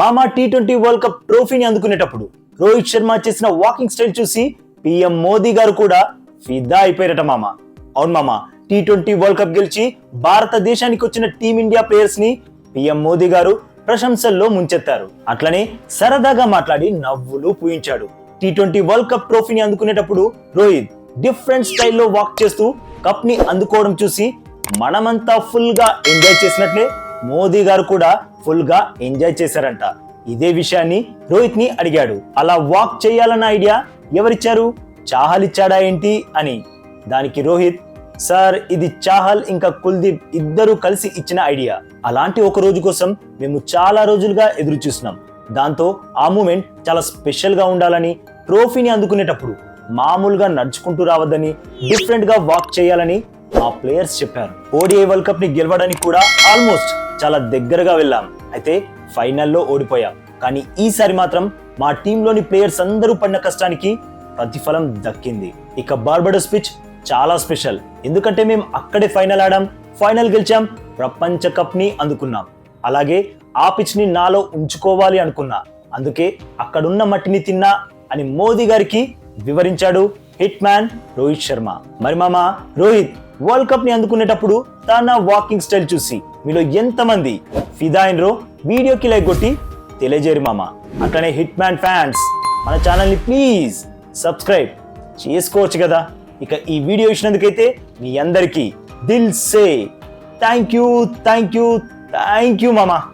మామా T twenty world cup ట్రోఫీని అందుకునేటప్పుడు రోహిత్ శర్మ చేసిన వాకింగ్ స్టైల్ చూసి పిఎం మోదీ గారు కూడా ఫిదా అయిపోయారట మామ. అవును మామ టీ ట్వంటీ వరల్డ్ కప్ గెలిచి భారతదేశానికి వచ్చిన టీమిండియా ప్లేయర్స్ని పిఎం మోదీ గారు ప్రశంసల్లో ముంచెత్తారు. అట్లనే సరదాగా మాట్లాడి నవ్వులు పూయించాడు. టీ ట్వంటీ వరల్డ్ కప్ ట్రోఫీని అందుకునేటప్పుడు రోహిత్ డిఫరెంట్ స్టైల్లో వాక్ చేస్తూ కప్ని అందుకోవడం చూసి మనమంతా ఫుల్గా ఎంజాయ్ చేసినట్లే మోదీ గారు కూడా ఫుల్గా ఎంజాయ్ చేశారంట. ఇదే విషయాన్ని రోహిత్ని అడిగాడు. అలా వాక్ చేయాలన్న ఐడియా ఎవరిచ్చారు? చాహల్ ఇచ్చాడా ఏంటి అని. దానికి రోహిత్ సార్ ఇది చాహల్ ఇంకా కుల్దీప్ ఇద్దరు కలిసి ఇచ్చిన ఐడియా. అలాంటి ఒక రోజు కోసం మేము చాలా రోజులుగా ఎదురు చూస్తున్నాం దాంతో ఆ మూమెంట్ చాలా స్పెషల్గా ఉండాలని ట్రోఫీని అందుకునేటప్పుడు మామూలుగా నడుచుకుంటూ రావద్దని డిఫరెంట్గా వాక్ చేయాలని మా ప్లేయర్స్ చెప్పారు. ఓడిఐ వరల్డ్ కప్ని గెలవడానికి కూడా ఆల్మోస్ట్ చాలా దగ్గరగా వెళ్ళాం. అయితే ఫైనల్లో ఓడిపోయాం. కానీ ఈసారి మాత్రం మా టీంలోని ప్లేయర్స్ అందరూ పడిన కష్టానికి ప్రతిఫలం దక్కింది. ఇక బార్బడోస్ పిచ్ చాలా స్పెషల్. ఎందుకంటే మేము అక్కడే ఫైనల్ ఆడాం ఫైనల్ గెలిచాం ప్రపంచ కప్ని అందుకున్నాం. అలాగే ఆ పిచ్ని నాలో ఉంచుకోవాలి అనుకున్నా. అందుకే అక్కడున్న మట్టిని తిన్నా అని మోదీ గారికి వివరించాడు హిట్ మ్యాన్ రోహిత్ శర్మ. మరి మామ రోహిత్ వరల్డ్ కప్ని అందుకునేటప్పుడు తన వాకింగ్ స్టైల్ చూసి మీలో ఎంతమంది ఫిదా అయినరో వీడియోకి లైక్ కొట్టి తెలియజేరు మామ. అట్లనే హిట్ మ్యాన్ ఫ్యాన్స్ మన ఛానల్ని ప్లీజ్ సబ్స్క్రైబ్ చేసుకోవచ్చు కదా. ఇక ఈ వీడియో ఇచ్చినందుకైతే మీ అందరికీ దిల్ సే. Thank you thank you thank you మామా.